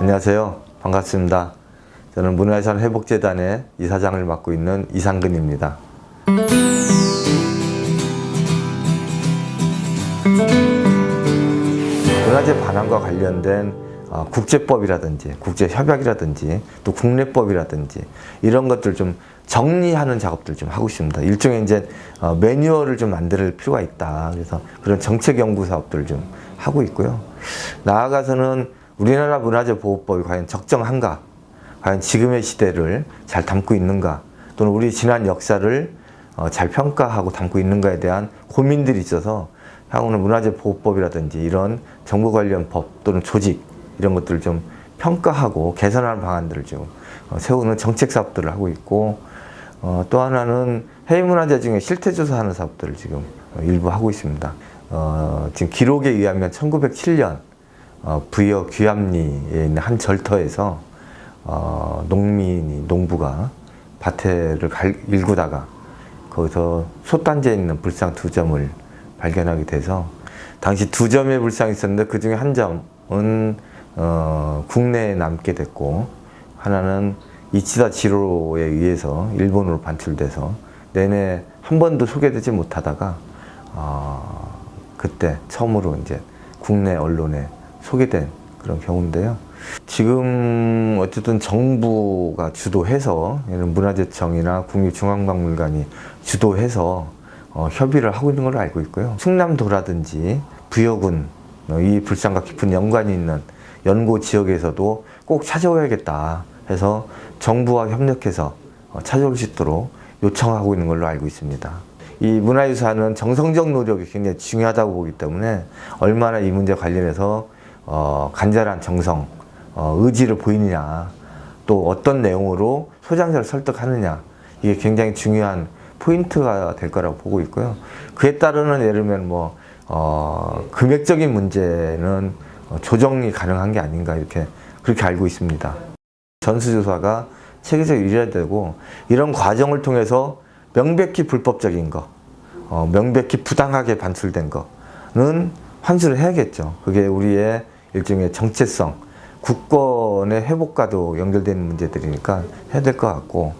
안녕하세요. 반갑습니다. 저는 문화유산 회복재단의 이사장을 맡고 있는 이상근입니다. 문화재 반환과 관련된 어, 국제법이라든지 국제협약이라든지 또 국내법이라든지 이런 것들 좀 정리하는 작업들 좀 하고 있습니다. 일종의 이제 어, 매뉴얼을 좀 만들 필요가 있다. 그래서 그런 정책 연구 사업들을 좀 하고 있고요. 나아가서는 우리나라 문화재 보호법이 과연 적정한가? 과연 지금의 시대를 잘 담고 있는가? 또는 우리 지난 역사를 어, 잘 평가하고 담고 있는가에 대한 고민들이 있어서 향후는 문화재 보호법이라든지 이런 정보 관련 법 또는 조직 이런 것들을 좀 평가하고 개선하는 방안들을 좀 어, 세우는 정책 사업들을 하고 있고 어, 또 하나는 해외 문화재 중에 실태 조사하는 사업들을 지금 어, 일부 하고 있습니다. 어, 지금 기록에 의하면 1907년 어, 부여 귀암리에 있는 한 절터에서 어, 농민이 농부가 밭에를 갈, 일구다가 거기서 솥단지에 있는 불상 두 점을 발견하게 돼서 당시 두 점의 불상이 있었는데 그 중에 한 점은 어, 국내에 남게 됐고 하나는 이치다 지로에 의해서 일본으로 반출돼서 내내 한 번도 소개되지 못하다가 어, 그때 처음으로 이제 국내 언론에 소개된 그런 경우인데요. 지금 어쨌든 정부가 주도해서 문화재청이나 국립중앙박물관이 주도해서 어, 협의를 하고 있는 걸로 알고 있고요. 충남도라든지 부여군 어, 이 불상과 깊은 연관이 있는 연고 지역에서도 꼭 찾아오야겠다 해서 정부와 협력해서 어, 찾아올 수 있도록 요청하고 있는 걸로 알고 있습니다. 이 문화유산은 정성적 노력이 굉장히 중요하다고 보기 때문에 얼마나 이 문제 관련해서 어, 간절한 정성, 어, 의지를 보이느냐, 또 어떤 내용으로 소장자를 설득하느냐, 이게 굉장히 중요한 포인트가 될 거라고 보고 있고요. 그에 따르는 예를 들면 뭐, 어, 금액적인 문제는 어, 조정이 가능한 게 아닌가 이렇게 그렇게 알고 있습니다. 전수조사가 체계적으로 이뤄야 되고 이런 과정을 통해서 명백히 불법적인 거, 어, 명백히 부당하게 반출된 거는 환수를 해야겠죠. 그게 우리의 일종의 정체성, 국권의 회복과도 연결되는 문제들이니까 해야 될 것 같고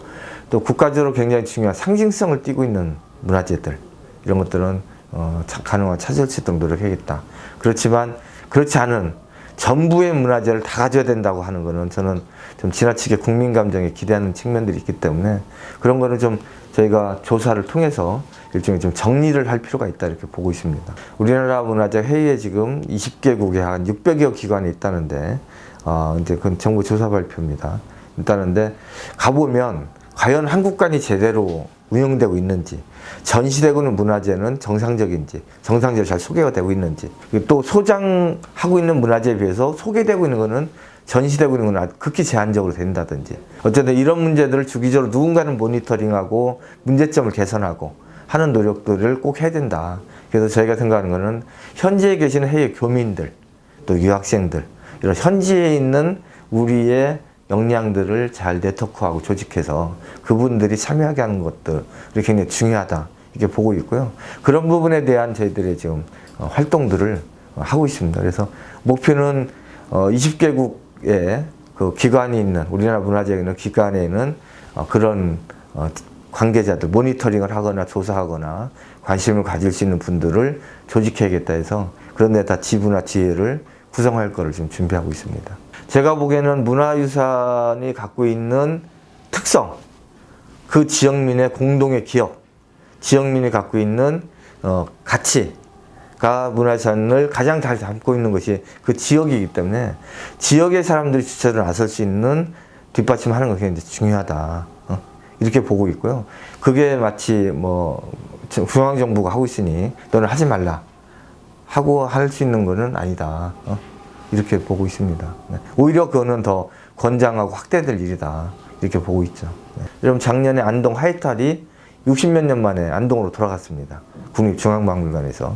또 국가적으로 굉장히 중요한 상징성을 띠고 있는 문화재들 이런 것들은 어, 차- 가능한 있도록 노력해야겠다. 그렇지만 그렇지 않은 전부의 문화재를 다 가져야 된다고 하는 거는 저는 좀 지나치게 국민 감정에 기대하는 측면들이 있기 때문에 그런 거는 좀 저희가 조사를 통해서 일종의 좀 정리를 할 필요가 있다 이렇게 보고 있습니다. 우리나라 문화재 회의에 지금 20개국에 한 600여 기관이 있다는데 어, 이제 그건 정부 조사 발표입니다. 있다는데 가보면 과연 한국관이 제대로 운영되고 있는지 전시되고 있는 문화재는 정상적인지 정상적으로 잘 소개가 되고 있는지 그리고 또 소장하고 있는 문화재에 비해서 소개되고 있는 거는 전시되고 있는 건 극히 제한적으로 된다든지 어쨌든 이런 문제들을 주기적으로 누군가는 모니터링하고 문제점을 개선하고 하는 노력들을 꼭 해야 된다. 그래서 저희가 생각하는 거는 현지에 계시는 해외 교민들 또 유학생들 이런 현지에 있는 우리의 역량들을 잘 네트워크하고 조직해서 그분들이 참여하게 하는 것들이 굉장히 중요하다 이렇게 보고 있고요. 그런 부분에 대한 저희들의 지금 어, 활동들을 어, 하고 있습니다. 그래서 목표는 20개국의 그 기관이 있는 우리나라 문화재에 있는 기관에는 어, 그런 어, 관계자들 모니터링을 하거나 조사하거나 관심을 가질 수 있는 분들을 조직해야겠다 해서 그런 데다 지부나 지혜를 구성할 거를 지금 준비하고 있습니다. 제가 보기에는 문화유산이 갖고 있는 특성, 그 지역민의 공동의 기억, 지역민이 갖고 있는 어, 가치가 문화유산을 가장 잘 담고 있는 것이 그 지역이기 때문에 지역의 사람들이 주체를 나설 수 있는 뒷받침하는 것이 굉장히 중요하다. 어? 이렇게 보고 있고요. 그게 마치 뭐 중앙정부가 하고 있으니 너는 하지 말라 하고 할 수 있는 것은 아니다. 어? 이렇게 보고 있습니다. 네. 오히려 그거는 더 권장하고 확대될 일이다. 이렇게 보고 있죠. 네. 여러분 작년에 안동 하이탈이 60몇 년 만에 안동으로 돌아갔습니다. 국립중앙박물관에서.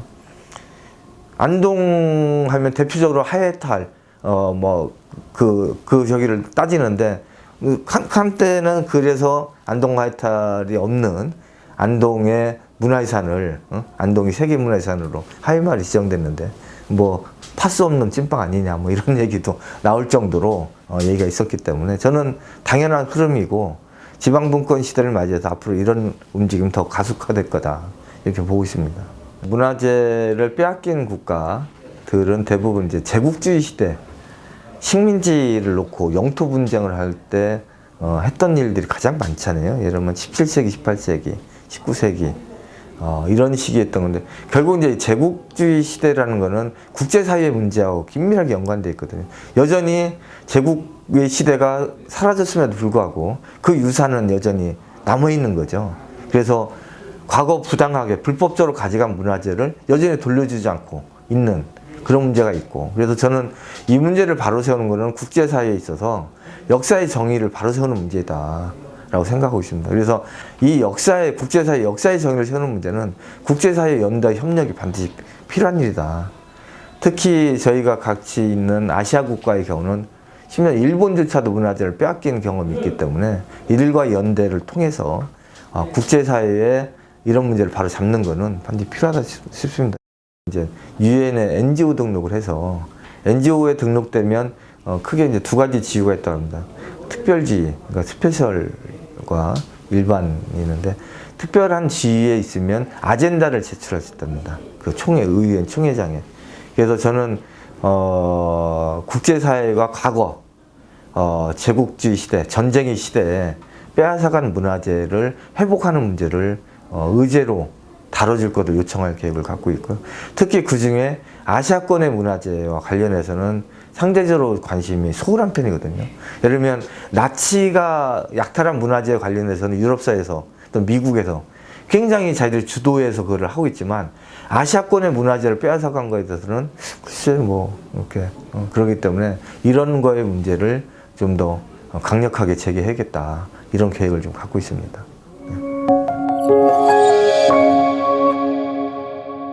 안동 하면 대표적으로 하이탈 어 뭐 그 그 저기를 따지는데 그 한, 한때는 그래서 안동 하이탈이 없는 안동의 문화유산을 어? 안동이 세계문화유산으로 하이말이 지정됐는데 뭐 파스 없는 찐빵 아니냐 뭐 이런 얘기도 나올 정도로 어, 얘기가 있었기 때문에 저는 당연한 흐름이고 지방분권 시대를 맞이해서 앞으로 이런 움직임 더 가속화될 거다 이렇게 보고 있습니다. 문화재를 빼앗긴 국가들은 대부분 이제 제국주의 시대 식민지를 놓고 영토 분쟁을 할때 어, 했던 일들이 가장 많잖아요. 예를 들면 17세기, 18세기, 19세기 어, 이런 했던 건데 결국 이제 제국주의 시대라는 거는 국제 사회의 문제하고 긴밀하게 연관돼 있거든요. 여전히 제국의 시대가 사라졌음에도 불구하고 그 유산은 여전히 남아 있는 거죠. 그래서 과거 부당하게 불법적으로 가져간 문화재를 여전히 돌려주지 않고 있는 그런 문제가 있고 그래서 저는 이 문제를 바로 세우는 것은 국제사회에 있어서 역사의 정의를 바로 세우는 문제다 라고 생각하고 있습니다. 그래서 이 역사의 국제사회 역사의 정의를 세우는 문제는 국제사회 연대 협력이 반드시 필요한 일이다. 특히 저희가 같이 있는 아시아 국가의 경우는 심지어 일본조차도 문화재를 빼앗긴 경험이 있기 때문에 이들과 연대를 통해서 어, 국제사회에 이런 문제를 바로 잡는 것은 반드시 필요하다 싶- 싶습니다. 이제 유엔에 NGO 등록을 해서 NGO에 등록되면 어, 크게 이제 두 가지 지위가 있다고 합니다. 특별지위, 그러니까 스페셜 과 일반이 있는데 특별한 지위에 있으면 아젠다를 제출할 수 있답니다. 그 총회, 의원, 총회장에. 그래서 저는 어, 국제사회가 과거 어, 제국주의 시대, 전쟁의 시대에 빼앗아간 문화재를 회복하는 문제를 어, 의제로 다뤄줄 것을 요청할 계획을 갖고 있고요. 특히 그 중에 아시아권의 문화재와 관련해서는 상대적으로 관심이 소홀한 편이거든요. 예를 들면 나치가 약탈한 문화재에 관련해서는 유럽사에서 또 미국에서 굉장히 자기들이 주도해서 그걸 하고 있지만 아시아권의 문화재를 빼앗아간 거에 대해서는 글쎄 뭐 이렇게 어, 그러기 때문에 이런 거의 문제를 좀 더 강력하게 제기해야겠다 이런 계획을 좀 갖고 있습니다.